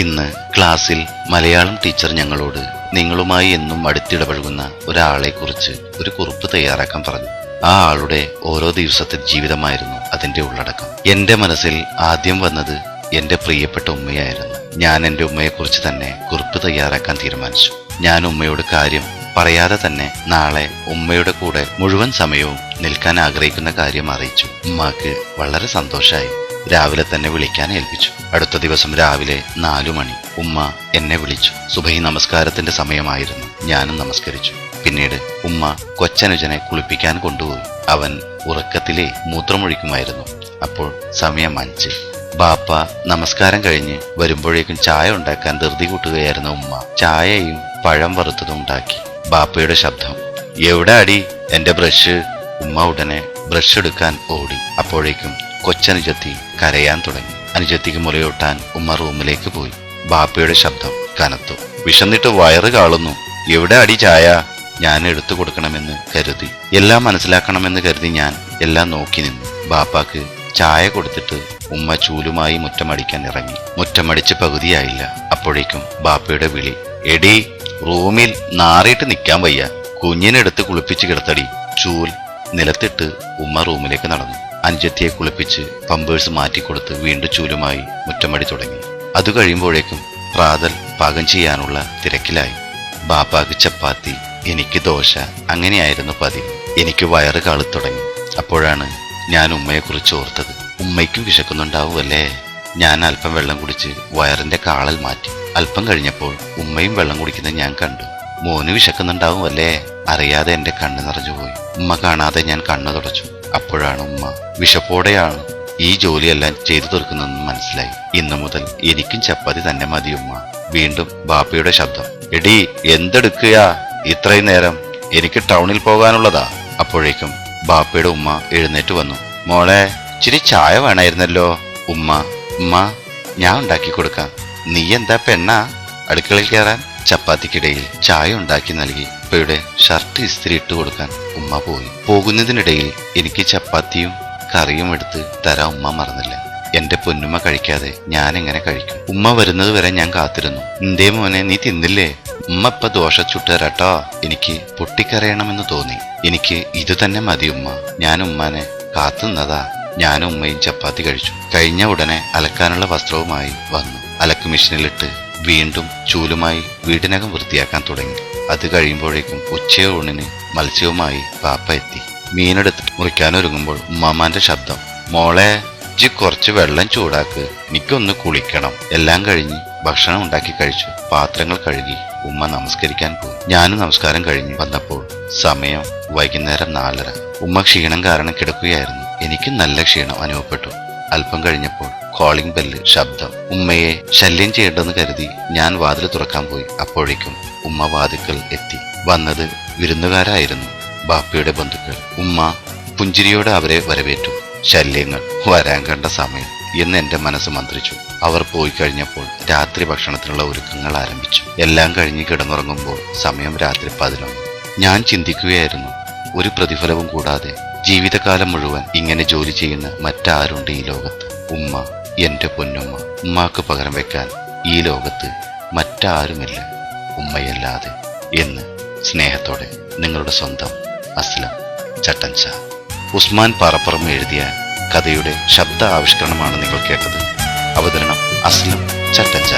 ഇന്ന് ക്ലാസ്സിൽ മലയാളം ടീച്ചർ ഞങ്ങളോട് നിങ്ങളുമായി എന്നും അടുത്തിടപഴകുന്ന ഒരാളെക്കുറിച്ച് ഒരു കുറിപ്പ് തയ്യാറാക്കാൻ പറഞ്ഞു. ആ ആളുടെ ഓരോ ദിവസത്തെ ജീവിതമായിരുന്നു അതിന്റെ ഉള്ളടക്കം. എന്റെ മനസ്സിൽ ആദ്യം വന്നത് എന്റെ പ്രിയപ്പെട്ട ഉമ്മയായിരുന്നു. ഞാൻ എന്റെ ഉമ്മയെക്കുറിച്ച് തന്നെ കുറിപ്പ് തയ്യാറാക്കാൻ തീരുമാനിച്ചു. ഞാൻ ഉമ്മയോട് കാര്യം പറയാതെ തന്നെ നാളെ ഉമ്മയുടെ കൂടെ മുഴുവൻ സമയവും നിൽക്കാൻ ആഗ്രഹിക്കുന്ന കാര്യം അറിയിച്ചു. ഉമ്മാക്ക് വളരെ സന്തോഷമായി രാവിലെ തന്നെ വിളിക്കാൻ ഏൽപ്പിച്ചു. അടുത്ത ദിവസം രാവിലെ നാലു മണി ഉമ്മ എന്നെ വിളിച്ചു. സുബഹി നമസ്കാരത്തിന്റെ സമയമായിരുന്നു. ഞാനും നമസ്കരിച്ചു. പിന്നീട് ഉമ്മ കൊച്ചനുജനെ കുളിപ്പിക്കാൻ കൊണ്ടുപോയി. അവൻ ഉറക്കത്തിലെ മൂത്രമൊഴിക്കുമായിരുന്നു. അപ്പോൾ സമയം അഞ്ച് ബാപ്പ നമസ്കാരം കഴിഞ്ഞ് വരുമ്പോഴേക്കും ചായ ഉണ്ടാക്കാൻ ധൃതി കൂട്ടുകയായിരുന്ന ഉമ്മ ചായയും പഴം വറുത്തതും ഉണ്ടാക്കി. ബാപ്പയുടെ ശബ്ദം എവിടെ അടി എന്റെ ബ്രഷ്. ഉമ്മ ഉടനെ ബ്രഷ് എടുക്കാൻ ഓടി. അപ്പോഴേക്കും കൊച്ചനുജത്തി കരയാൻ തുടങ്ങി. അനുജത്തിക്ക് മുലയൂട്ടാൻ ഉമ്മ റൂമിലേക്ക് പോയി. ബാപ്പയുടെ ശബ്ദം കനത്തു. വിശന്നിട്ട് വയറ് കാളുന്നു. എവിടെ അടി ചായ? ഞാൻ എടുത്തു കൊടുക്കണമെന്ന് കരുതി. എല്ലാം മനസ്സിലാക്കണമെന്ന് കരുതി ഞാൻ എല്ലാം നോക്കി നിന്നു. ബാപ്പാക്ക് ചായ കൊടുത്തിട്ട് ഉമ്മ ചൂലുമായി മുറ്റമടിക്കാൻ ഇറങ്ങി. മുറ്റമടിച്ച് പകുതിയായില്ല. അപ്പോഴേക്കും ബാപ്പയുടെ വിളി. എടി റൂമിൽ നാറിയിട്ട് നിൽക്കാൻ വയ്യ. കുഞ്ഞിനെടുത്ത് കുളിപ്പിച്ച് കിടത്തടി. ചൂൽ നിലത്തിട്ട് ഉമ്മ റൂമിലേക്ക് നടന്നു. അഞ്ചത്തിയെ കുളിപ്പിച്ച് പമ്പേഴ്സ് മാറ്റിക്കൊടുത്ത് വീണ്ടും ചൂലുമായി മുറ്റമടി തുടങ്ങി. അത് കഴിയുമ്പോഴേക്കും പ്രാതൽ പാകം ചെയ്യാനുള്ള തിരക്കിലായി. ബാപ്പാക്ക് ചപ്പാത്തി എനിക്ക് ദോശ അങ്ങനെയായിരുന്നു പതിവ് എനിക്ക് വയറ് കാളി തുടങ്ങി. അപ്പോഴാണ് ഞാൻ ഉമ്മയെക്കുറിച്ച് ഓർത്തത്. ഉമ്മയ്ക്കും വിശക്കുന്നുണ്ടാവുമല്ലേ? ഞാൻ അല്പം വെള്ളം കുടിച്ച് വയറിന്റെ കാളൽ മാറ്റി. അല്പം കഴിഞ്ഞപ്പോൾ ഉമ്മയും വെള്ളം കുടിക്കുന്നത് ഞാൻ കണ്ടു. മോന് വിശക്കുന്നുണ്ടാവുമല്ലേ? അറിയാതെ എന്റെ കണ്ണ് നിറഞ്ഞുപോയി. ഉമ്മ കാണാതെ ഞാൻ കണ്ണു തുടച്ചു. അപ്പോഴാണ് ഉമ്മ. വിശപ്പോടെയാണ് ഈ ജോലിയെല്ലാം ചെയ്തു തീർക്കുന്നതെന്ന് മനസ്സിലായി. ഇന്നു മുതൽ എനിക്കും ചപ്പാത്തി തന്നെ മതി ഉമ്മ. വീണ്ടും ബാപ്പയുടെ ശബ്ദം. എടി എന്തെടുക്കുക ഇത്രയും നേരം എനിക്ക് ടൗണിൽ പോകാനുള്ളതാ. അപ്പോഴേക്കും ബാപ്പയുടെ ഉമ്മ എഴുന്നേറ്റ് വന്നു. മോളെ ഇച്ചിരി ചായ വേണമായിരുന്നല്ലോ ഉമ്മ ഉമ്മ ഞാൻ ഉണ്ടാക്കി കൊടുക്കാം. നീ എന്താ പെണ്ണാ? അടുക്കളയിൽ കയറാൻ ചപ്പാത്തിക്കിടയിൽ ചായ ഉണ്ടാക്കി നൽകി. ഉപ്പയുടെ ഷർട്ട് ഇസ്തിരി ഇട്ട് കൊടുക്കാൻ ഉമ്മ പോയി. പോകുന്നതിനിടയിൽ എനിക്ക് ചപ്പാത്തിയും കറിയും എടുത്ത് തരാൻ ഉമ്മ മറന്നില്ല. എന്റെ പൊന്നുമ്മ കഴിക്കാതെ ഞാൻ എങ്ങനെ കഴിക്കും? ഉമ്മ വരുന്നത് വരെ ഞാൻ കാത്തിരുന്നു. എന്തേ മോനെ നീ തിന്നില്ലേ? ഉമ്മ ഇപ്പൊ ദോശ ചുട്ടുതരാട്ടോ എനിക്ക് പൊട്ടിക്കരയണമെന്ന് തോന്നി. എനിക്ക് ഇത് തന്നെ മതി ഉമ്മ. ഞാൻ ഉമ്മാനെ കാത്തുന്നതാ. ഞാനും ഉമ്മയും ചപ്പാത്തി കഴിച്ചു. കഴിഞ്ഞ ഉടനെ അലക്കാനുള്ള വസ്ത്രവുമായി വന്നു. അലക്ക് മെഷീനിലിട്ട് വീണ്ടും ചൂലുമായി വീടിനകം വൃത്തിയാക്കാൻ തുടങ്ങി. അത് കഴിയുമ്പോഴേക്കും ഉച്ചയൂണിന് മത്സ്യവുമായി പാപ്പ എത്തി. മീനെടുത്ത് മുറിക്കാനൊരുങ്ങുമ്പോൾ ഉമ്മാമാന്റെ ശബ്ദം മോളെ ജി കുറച്ച് വെള്ളം ചൂടാക്ക് എനിക്കൊന്ന് കുളിക്കണം. എല്ലാം കഴിഞ്ഞ് ഭക്ഷണം ഉണ്ടാക്കി കഴിച്ചു പാത്രങ്ങൾ കഴുകി ഉമ്മ നമസ്കരിക്കാൻ പോയി. ഞാനും നമസ്കാരം കഴിഞ്ഞ് വന്നപ്പോൾ സമയം വൈകുന്നേരം നാലര. ഉമ്മ ക്ഷീണം കാരണം കിടക്കുകയായിരുന്നു. എനിക്ക് നല്ല ക്ഷീണം അനുഭവപ്പെട്ടു. അല്പം കഴിഞ്ഞപ്പോൾ കോളിംഗ് ബെല്ല് ശബ്ദം ഉമ്മയെ ശല്യം ചെയ്യേണ്ടെന്ന് കരുതി ഞാൻ വാതിൽ തുറക്കാൻ പോയി. അപ്പോഴേക്കും ഉമ്മ വാതിക്കൽ എത്തി. വന്നത് വിരുന്നുകാരായിരുന്നു. ബാപ്പയുടെ ബന്ധുക്കൾ. ഉമ്മ പുഞ്ചിരിയോടെ അവരെ വരവേറ്റു. ശല്യങ്ങൾ വരാൻ കണ്ട സമയം എന്ന് എന്റെ മനസ്സ് മന്ത്രിച്ചു. അവർ പോയി കഴിഞ്ഞപ്പോൾ രാത്രി ഭക്ഷണത്തിനുള്ള ഒരുക്കങ്ങൾ ആരംഭിച്ചു. എല്ലാം കഴിഞ്ഞ് കിടന്നുറങ്ങുമ്പോൾ സമയം രാത്രി പതിനൊന്ന്. ഞാൻ ചിന്തിക്കുകയായിരുന്നു ഒരു പ്രതിഫലവും കൂടാതെ ജീവിതകാലം മുഴുവൻ ഇങ്ങനെ ജോലി ചെയ്യുന്ന മറ്റാരുണ്ട് ഈ ലോകത്ത്? ഉമ്മ എന്റെ പൊന്നുമ്മ ഉമ്മാക്ക് പകരം വെക്കാൻ ഈ ലോകത്ത് മറ്റാരുമില്ല. ഉമ്മയല്ലാതെ എന്ന് സ്നേഹത്തോടെ നിങ്ങളുടെ സ്വന്തം അസ്ലം ചട്ടൻച ഉസ്മാൻ പാറപ്പുറം എഴുതിയ കഥയുടെ ശബ്ദ ആവിഷ്കരണമാണ് നിങ്ങൾ കേട്ടത്. അവതരണം അസ്ലം ചട്ടൻച